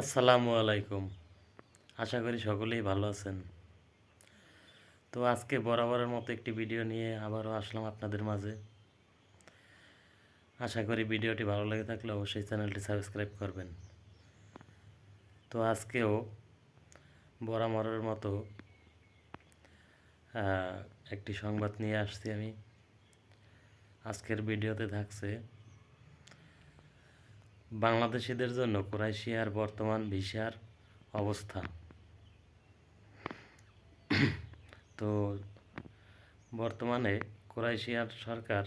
আসসালামু আলাইকুম। আশা করি সকলেই ভালো আছেন। তো আজকে বরাবরের মতো একটি ভিডিও নিয়ে আবারও আসলাম আপনাদের মাঝে। আশা করি ভিডিওটি ভালো লেগে থাকলে অবশ্যই চ্যানেলটি সাবস্ক্রাইব করবেন। তো আজকেও বরাবরের মতো একটি সংবাদ নিয়ে আসছি আমি। আজকের ভিডিওতে থাকছে বাংলাদেশিদের জন্য ক্রোয়েশিয়ার বর্তমান ভিসার অবস্থা। তো বর্তমানে ক্রোয়েশিয়ার সরকার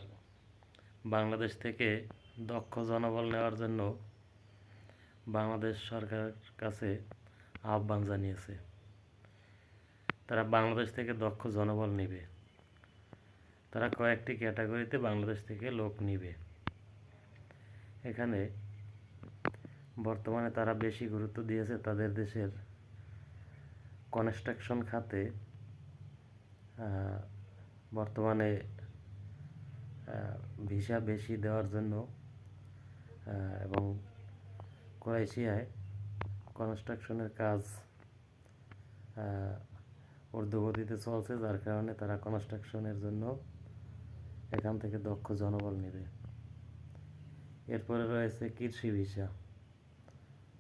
বাংলাদেশ থেকে দক্ষ জনবল নেওয়ার জন্য বাংলাদেশ সরকারের কাছে আহ্বান জানিয়েছে। তারা বাংলাদেশ থেকে দক্ষ জনবল নেবে। তারা কয়েকটি ক্যাটাগরিতে বাংলাদেশ থেকে লোক নিবে। এখানে বর্তমানে তারা বেশি গুরুত্ব দিয়েছে তাদের দেশের কনস্ট্রাকশন খাতে বর্তমানে ভিসা বেশি দেওয়ার জন্য এবং ক্রোয়েশিয়ায় কনস্ট্রাকশনের কাজ ঊর্ধ্বগতিতে চলছে, যার কারণে তারা কনস্ট্রাকশনের জন্য এখান থেকে দক্ষ জনবল নেবে। এরপরে রয়েছে কৃষি ভিসা।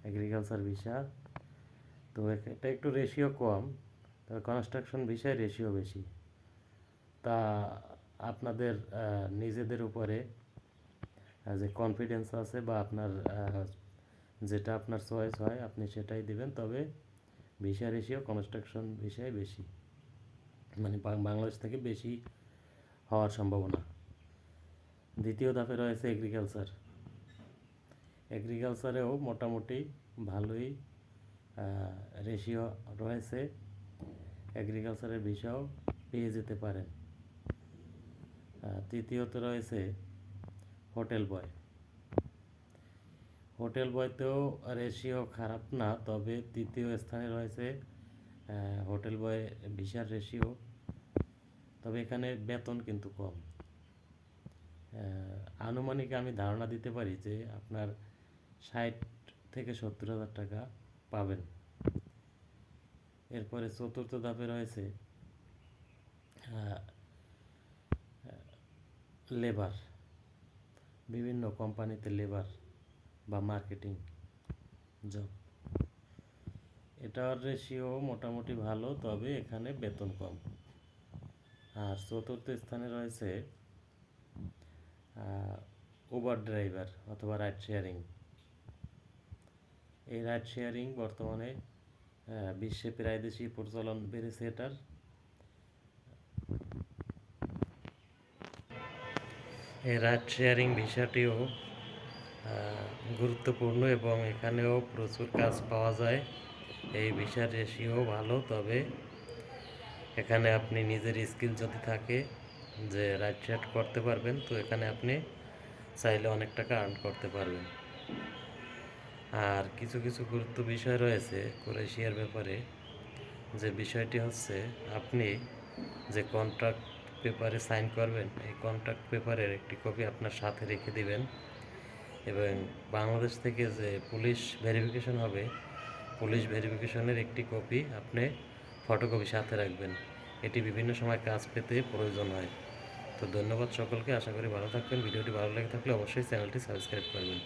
এগ্রিকালচার ভিসা তো এটা একটু রেশিও কম তবে কনস্ট্রাকশন ভিসায় রেশিও বেশি। তা আপনাদের নিজেদের উপরে যে কনফিডেন্স আছে বা আপনার যেটা আপনার চয়েস হয়, আপনি সেটাই দিবেন। তবে ভিসা রেশিও কনস্ট্রাকশন ভিসায় বেশি। মানে বাংলাদেশ থেকে বেশি হওয়ার সম্ভাবনা। দ্বিতীয় ধাপে রয়েছে এগ্রিকালচার এগ্রিকালচারেও মোটামুটি ভালোই রেশিও রয়েছে। এগ্রিকালচারের বিষয়েও পেয়ে যেতে পারেন। তৃতীয়ত রয়েছে হোটেল বয় হোটেল বয়তেও রেশিও খারাপ না, তবে তৃতীয় স্থানে রয়েছে হোটেল বয় ভিসার রেশিও তবে এখানে বেতন কিন্তু কম। আনুমানিক আমি ধারণা দিতে পারি যে আপনার ষাট থেকে সত্তর হাজার টাকা পাবেন। এরপরে চতুর্থ ধাপে রয়েছে লেবার বিভিন্ন কোম্পানিতে লেবার বা মার্কেটিং জব এটার রেশিও মোটামুটি ভালো, তবে এখানে বেতন কম। আর চতুর্থ স্থানে রয়েছে উবার ড্রাইভার অথবা রাইড শেয়ারিং এই রাইড শেয়ারিং বর্তমানে বিশ্বে প্রায় দেশই প্রচলন বেড়েছে এটার। এই রাইড শেয়ারিং ভিসাটিও গুরুত্বপূর্ণ এবং এখানেও প্রচুর কাজ পাওয়া যায়। এই ভিসার রেশিও ভালো, তবে এখানে আপনি নিজের স্কিল যদি থাকে, যে রাইড শেয়ার করতে পারবেন, তো এখানে আপনি চাইলে অনেক টাকা আর্ন করতে পারবেন। আর কিছু কিছু গুরুত্ব বিষয় রয়েছে ক্রোয়েশিয়ার ব্যাপারে। যে বিষয়টি হচ্ছে, আপনি যে কন্ট্রাক্ট পেপারে সাইন করবেন, এই কন্ট্রাক্ট পেপারের একটি কপি আপনার সাথে রেখে দিবেন এবং বাংলাদেশ থেকে যে পুলিশ ভেরিফিকেশন হবে, পুলিশ ভেরিফিকেশনের একটি কপি আপনি ফটোকপি সাথে রাখবেন। এটি বিভিন্ন সময় কাজ পেতে প্রয়োজন হয়। তো ধন্যবাদ সকলকে, আশা করি ভালো থাকবেন। ভিডিওটি ভালো লেগে থাকলে অবশ্যই চ্যানেলটি সাবস্ক্রাইব করবেন।